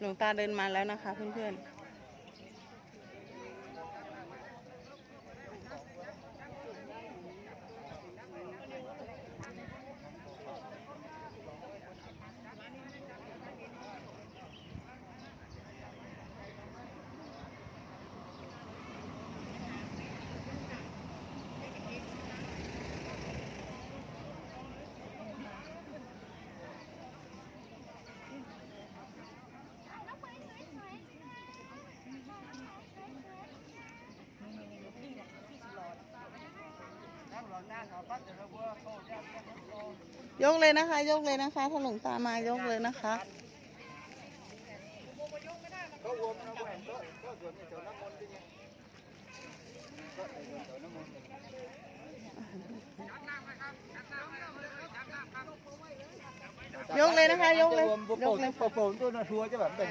หลวงตาเดินมาแล้วนะคะเพื่อนๆ ยกเลยนะคะ ยกเลยนะคะถ้าหลวงตามายกเลยนะคะยกเลยนะคะ ยกเลยยกเลยผมตัวนัวทัวร์จะแบบแต่ง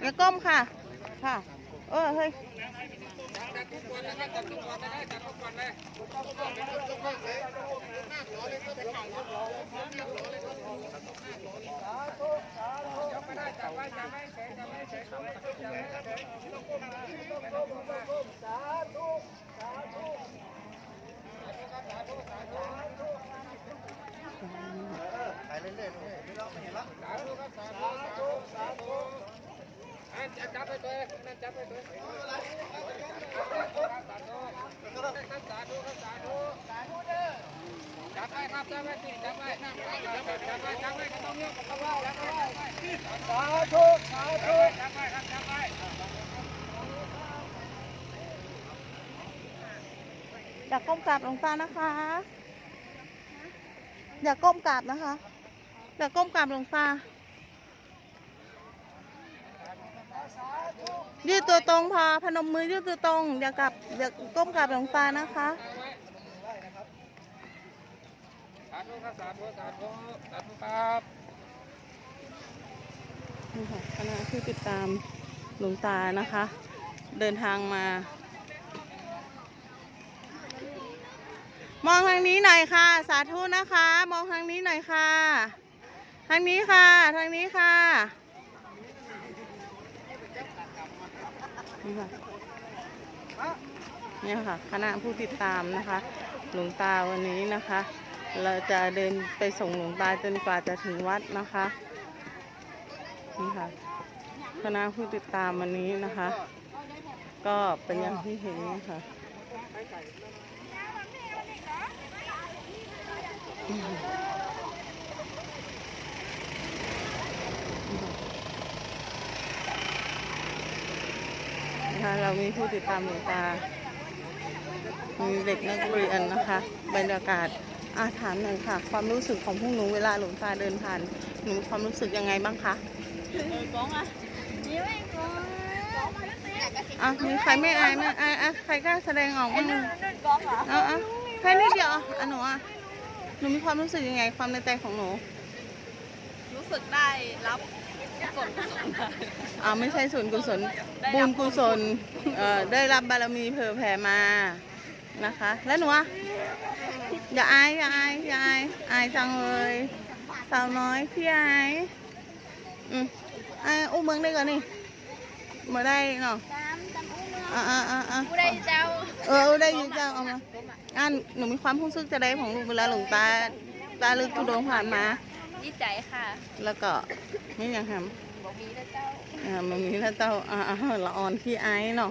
อย่าก้มค่ะ ค่ะ เออเฮ้ยจั บไปตัวนั่นจับไปตัวจับไปครับจับไปสิจับไปจับไปจับไปจับไปจับไปตรงนี้จับไปจับไปสาธุสาธุจับไปครับจับไปอยากก้มกราบหลวงตานะคะ อยากก้มกราบนะคะอย่าก้มกราบหลวงตา ยืดตัวตรงพอพนมมือยืดตัวตรงอย่ากลับอย่าก้มกราบหลวงตานะคะสาธุครับสาธุสาธุสาธุครับนี่ค่ะคณะผู้ติดตามหลวงตานะคะ เดินทางมา มองทางนี้หน่อยค่ะ สาธุนะคะ มองทางนี้หน่อยค่ะ ทางนี้ค่ะ ทางนี้ค่ะ นี่ค่ะเนี่ยค่ะคณะผู้ติดตามนะคะ หลวงตาวันนี้นะคะ เราจะเดินไปส่งหลวงตาจนกว่าจะถึงวัดนะคะนี่ค่ะคณะผู้ติดตามวันนี้นะคะ ก็เป็นอย่างที่เห็นค่ะอืมนะคะ เรามีผู้ติดตามหลวงตา มีเด็กนักเรียนนะคะ บรรยากาศอาถามหน่อยค่ะ ความรู้สึกของพวกหนูเวลาหลวงตาเดินผ่าน หนูมีความรู้สึกยังไงบ้างคะอะมีใครไม่อายไหมอายอะใครกล้าแสดงออกบ้างอะอะแค่นิดเดียวอะอะหนูอะหนูมีความรู้สึกยังไง ความในใจของหนู รู้สึกได้รับส่วนกุศลอ่าไม่ใช่ส่วนกุศลบุญกุศลเอ่อได้รับบารมีเผื่อแผ่มานะคะ แล้วหนูอะอย่าอายอย่าอายอย่าอายอายจังเลยสาวน้อยพี่อายอืมอ่าอุ้มเมืองได้ก่อนนี่มาได้เนาะน้ำจำอุ้งอ่าอ่าอ่าอ่าผู้ใดเจ้าเออได้ยินจ้าเอามาอ่านหนูมีความรู้สึกจะได้ของลูกเวลาหลวงตาตาลึกทุดงผ่านมา ดีใจค่ะ แล้วก็ไม่อย่างแฮมบอกมีนะเจ้าอ่ามันมีแล้วเต้าอ่าอ่าละอ่อนพี่ไอ้เนาะ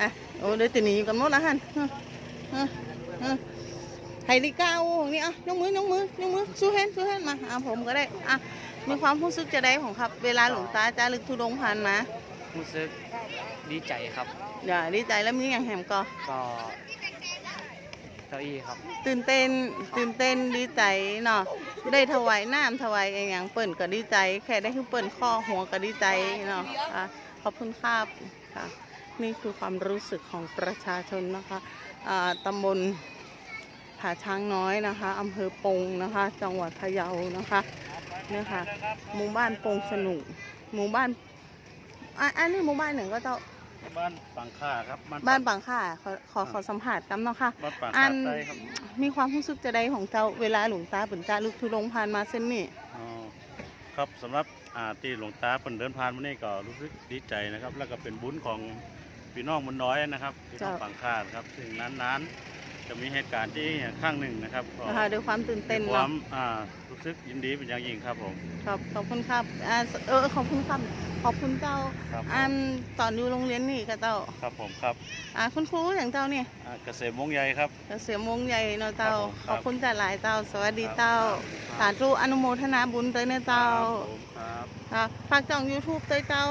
อะโอ้เดี๋ยวตีหนีกันหมดละฮันเออเออเออไฮริก้าโอ้นี่อะยกมือยกมือยกมือสู้แฮนสู้แฮนมาอะผมก็ได้อะมีความรู้สึกจะได้ของครับ เวลาหลวงตาจารึกทุดงผ่านมารู้สึกดีใจครับอย่าดีใจแล้วมีอย่างแฮมก็ก็ เก้าอี้ครับ ตื่นเต้นตื่นเต้นดีใจเนาะได้ถวายน้ำถวายอหย่างเปิ่นก็ดีใจ แค่ได้คือเปิ่นข้อหัวก็ดีใจเนาะอะขอบคุณครับค่ะ นี่คือความรู้สึกของประชาชนนะคะอ่าตำบลผาช้างน้อยนะคะอำเภอปงนะคะ จังหวัดพะเยานะคะเนี่ยค่ะหมู่บ้านปงสนุกหมู่บ้านอะอันนี้หมู่บ้านหนึ่งก็เจ้า บ้านปังค่าครับ บ้านบางข่าขอขอขอสัมผัสกันเนาะค่ะบ้านปังอัค่านใต้ครับมีความรู้สึกจะได้ของเจ้าเวลาหลวงตาเปิ่นจาลึกทุลงผ่านมาเส้นนี้อ๋อครับสำหรับอ่าที่หลวงตาเพิ่นเดินผ่านมานี่ก็รู้สึกดีใจนะครับ แล้วก็เป็นบุญของพี่น้องมันน้อยนะครับพี่น้องปังค่านะครับซึ่งนั้นๆ จะมีเหตุการณ์ที่ข้างหนึ่งนะครับก็นะคะด้วยความตื่นเต้นมีคเนาะวามอ่ารู้สึกยินดีเป็นอย่างยิ่งครับผมครับขอบคุณครับอ่าเออขอบคุณครับขอบคุณเจ้าครับผมอันตอนอยู่โรงเรียนนี่ก็เจ้าครับผมครับอ่าคุณครูอย่างเจ้านี่อ่าเกษมวงศ์ใหญ่ครับเกษมวงศ์ใหญ่เนาะเจ้าครับผมคขรับ อบคุณจ่าหลายเจ้า สวัสดีเจ้าครับสาธุอนุโมทนาบุญเตยเนะเจ้าครับผมครับอ่าฝากจ่อง YouTube เตยเจ้า